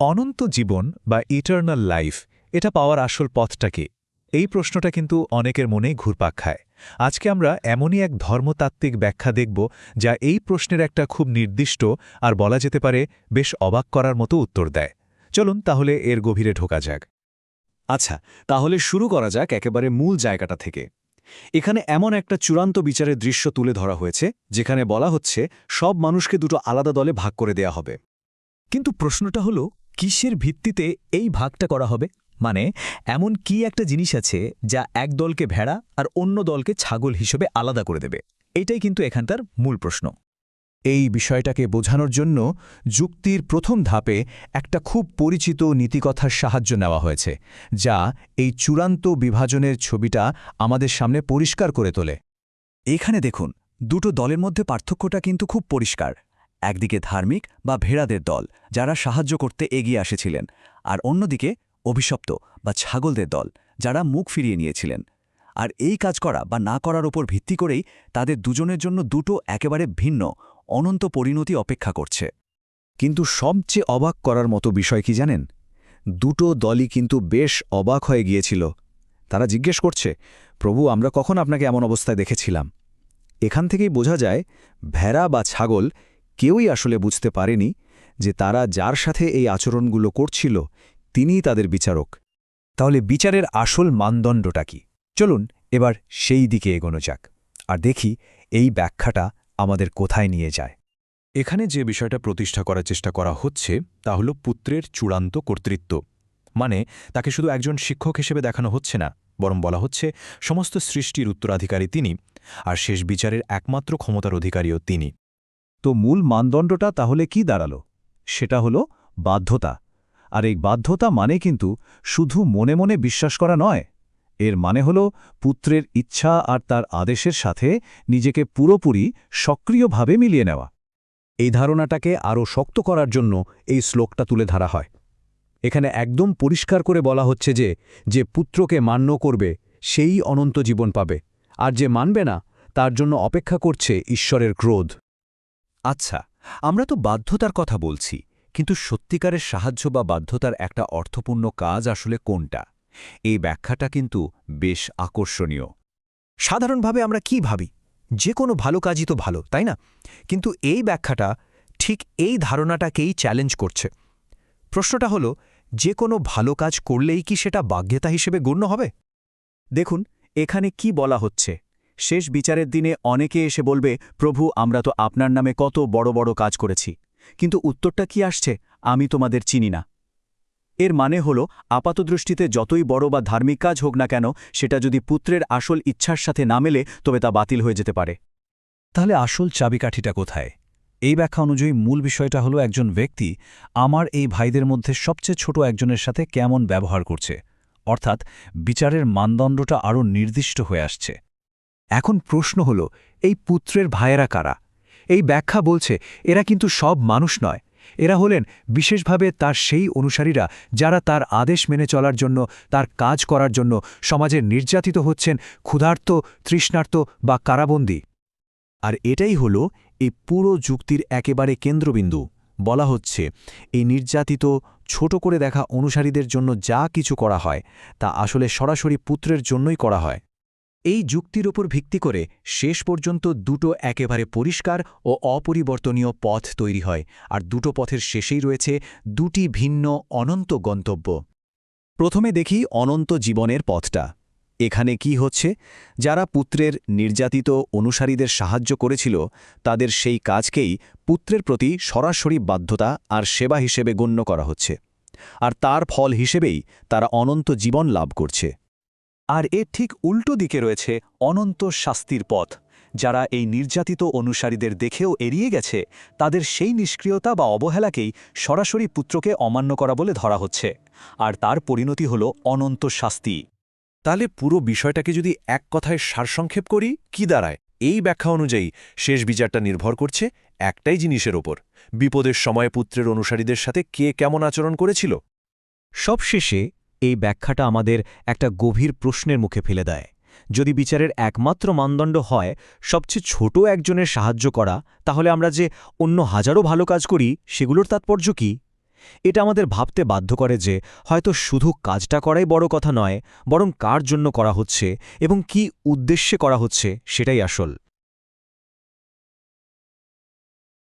অনন্ত জীবন বা eternal life এটা পাওয়ার আসল পথটা কি? এই প্রশ্নটা কিন্তু অনেকের মনেই ঘুরপাক খায়। আজকে আমরা এমনই এক ধর্মতাত্ত্বিক ব্যাখ্যা দেখব যা এই প্রশ্নের একটা খুব নির্দিষ্ট আর বলা যেতে পারে বেশ অবাক করার মতো উত্তর দেয়। চলুন তাহলে এর গভীরে ঢোকা যাক। আচ্ছা তাহলে শুরু করা যাক একেবারে মূল জায়গাটা থেকে। এখানে এমন একটা চূড়ান্ত বিচারের দৃশ্য তুলে ধরা হয়েছে, যেখানে বলা হচ্ছে, সব মানুষকে দুটো আলাদা দলে ভাগ করে দেয়া হবে। কিন্তু প্রশ্নটা হলো কিসের ভিত্তিতে এই ভাগটা করা হবে? মানে এমন কি একটা জিনিস আছে যা এক দলকে ভেড়া আর অন্য দলকে ছাগল হিসেবে আলাদা করে দেবে? এটাই কিন্তু এখানকার মূল প্রশ্ন। এই বিষয়টাকে বোঝানোর জন্য যুক্তির প্রথম ধাপে একটা খুব পরিচিত নীতিকথার সাহায্য নেওয়া হয়েছে, যা এই চূড়ান্ত বিভাজনের ছবিটা আমাদের সামনে পরিষ্কার করে তোলে। এখানে দেখুন, দুটো দলের মধ্যে পার্থক্যটা কিন্তু খুব পরিষ্কার। একদিকে ধার্মিক বা ভেড়াদের দল, যারা সাহায্য করতে এগিয়ে আসেছিলেন, আর অন্যদিকে অভিশপ্ত বা ছাগলদের দল, যারা মুখ ফিরিয়ে নিয়েছিলেন। আর এই কাজ করা বা না করার ওপর ভিত্তি করেই তাদের দুজনের জন্য দুটো একেবারে ভিন্ন, অনন্ত পরিণতি অপেক্ষা করছে। কিন্তু সবচেয়ে অবাক করার মতো বিষয় কি জানেন? দুটো দলই কিন্তু বেশ অবাক হয়ে গিয়েছিল। তারা জিজ্ঞেস করছে, প্রভু, আমরা কখন আপনাকে এমন অবস্থায় দেখেছিলাম? এখান থেকেই বোঝা যায়, ভেড়া বা ছাগল কেউই আসলে বুঝতে পারেনি যে তারা যার সাথে এই আচরণগুলো করছিল, তিনিই তাদের বিচারক। তাহলে বিচারের আসল মানদণ্ডটা কি? চলুন এবার সেই দিকে এগোনো যাক আর দেখি এই ব্যাখ্যাটা আমাদের কোথায় নিয়ে যায়। এখানে যে বিষয়টা প্রতিষ্ঠা করার চেষ্টা করা হচ্ছে, তা হল পুত্রের চূড়ান্ত কর্তৃত্ব। মানে তাকে শুধু একজন শিক্ষক হিসেবে দেখানো হচ্ছে না, বরং বলা হচ্ছে সমস্ত সৃষ্টির উত্তরাধিকারী তিনি আর শেষ বিচারের একমাত্র ক্ষমতার অধিকারীও তিনি। তো মূল মানদণ্ডটা তাহলে কি দাঁড়াল? সেটা হলো বাধ্যতা। আর এই বাধ্যতা মানে কিন্তু শুধু মনে মনে বিশ্বাস করা নয়। এর মানে হল পুত্রের ইচ্ছা আর তার আদেশের সাথে নিজেকে পুরোপুরি সক্রিয়ভাবে মিলিয়ে নেওয়া। এই ধারণাটাকে আরও শক্ত করার জন্য এই শ্লোকটা তুলে ধরা হয়। এখানে একদম পরিষ্কার করে বলা হচ্ছে যে যে পুত্রকে মান্য করবে, সেই অনন্ত জীবন পাবে। আর যে মানবে না, তার জন্য অপেক্ষা করছে ঈশ্বরের ক্রোধ। আচ্ছা আমরা তো বাধ্যতার কথা বলছি, কিন্তু সত্যিকারের সাহায্য বা বাধ্যতার একটা অর্থপূর্ণ কাজ আসলে কোনটা? এই ব্যাখ্যাটা কিন্তু বেশ আকর্ষণীয়। সাধারণভাবে আমরা কি ভাবি? যে কোনো ভালো কাজই তো ভালো, তাই না? কিন্তু এই ব্যাখ্যাটা ঠিক এই ধারণাটাকেই চ্যালেঞ্জ করছে। প্রশ্নটা হলো, যে কোনো ভালো কাজ করলেই কি সেটা বাগ্যতা হিসেবে গণ্য হবে? দেখুন, এখানে কি বলা হচ্ছে? শেষ বিচারের দিনে অনেকে এসে বলবে, প্রভু, আমরা তো আপনার নামে কত বড় বড় কাজ করেছি। কিন্তু উত্তরটা কি আসছে, আমি তোমাদের চিনি না। এর মানে হল, আপাতদৃষ্টিতে যতই বড় বা ধার্মিক কাজ হোক না কেন, সেটা যদি পুত্রের আসল ইচ্ছার সাথে না মেলে, তবে তা বাতিল হয়ে যেতে পারে। তাহলে আসল চাবিকাঠিটা কোথায়? এই ব্যাখ্যা অনুযায়ী মূল বিষয়টা হলো একজন ব্যক্তি আমার এই ভাইদের মধ্যে সবচেয়ে ছোট একজনের সাথে কেমন ব্যবহার করছে। অর্থাৎ বিচারের মানদণ্ডটা আরও নির্দিষ্ট হয়ে আসছে। এখন প্রশ্ন হল, এই পুত্রের ভাইয়েরা কারা? এই ব্যাখ্যা বলছে, এরা কিন্তু সব মানুষ নয়। এরা হলেন বিশেষভাবে তার সেই অনুসারীরা যারা তার আদেশ মেনে চলার জন্য, তার কাজ করার জন্য সমাজে নির্যাতিত হচ্ছেন, ক্ষুধার্ত, তৃষ্ণার্ত বা কারাবন্দী। আর এটাই হল এই পুরো যুক্তির একেবারে কেন্দ্রবিন্দু। বলা হচ্ছে, এই নির্যাতিত, ছোট করে দেখা অনুসারীদের জন্য যা কিছু করা হয়, তা আসলে সরাসরি পুত্রের জন্যই করা হয়। এই যুক্তির ওপর ভিত্তি করে শেষ পর্যন্ত দুটো একেবারে পরিষ্কার ও অপরিবর্তনীয় পথ তৈরি হয়, আর দুটো পথের শেষেই রয়েছে দুটি ভিন্ন অনন্ত গন্তব্য। প্রথমে দেখি অনন্ত জীবনের পথটা। এখানে কি হচ্ছে? যারা পুত্রের নির্যাতিত অনুসারীদের সাহায্য করেছিল, তাদের সেই কাজকেই পুত্রের প্রতি সরাসরি বাধ্যতা আর সেবা হিসেবে গণ্য করা হচ্ছে। আর তার ফল হিসেবেই তারা অনন্ত জীবন লাভ করছে। আর এর ঠিক উল্টো দিকে রয়েছে অনন্ত শাস্তির পথ। যারা এই নির্যাতিত অনুসারীদের দেখেও এড়িয়ে গেছে তাদের সেই নিষ্ক্রিয়তা বা অবহেলাকেই সরাসরি পুত্রকে অমান্য করা বলে ধরা হচ্ছে। আর তার পরিণতি হল অনন্ত শাস্তি। তাহলে পুরো বিষয়টাকে যদি এক কথায় সারসংক্ষেপ করি কি দাঁড়ায়? এই ব্যাখ্যা অনুযায়ী শেষ বিচারটা নির্ভর করছে একটাই জিনিসের ওপর। বিপদের সময় পুত্রের অনুসারীদের সাথে কে কেমন আচরণ করেছিল? সবশেষে এই ব্যাখ্যাটা আমাদের একটা গভীর প্রশ্নের মুখে ফেলে দেয়। যদি বিচারের একমাত্র মানদণ্ড হয় সবচেয়ে ছোট একজনের সাহায্য করা, তাহলে আমরা যে অন্য হাজারো ভালো কাজ করি, সেগুলোর তাৎপর্য কি? এটা আমাদের ভাবতে বাধ্য করে যে হয়তো শুধু কাজটা করাই বড় কথা নয়, বরং কার জন্য করা হচ্ছে এবং কি উদ্দেশ্যে করা হচ্ছে, সেটাই আসল।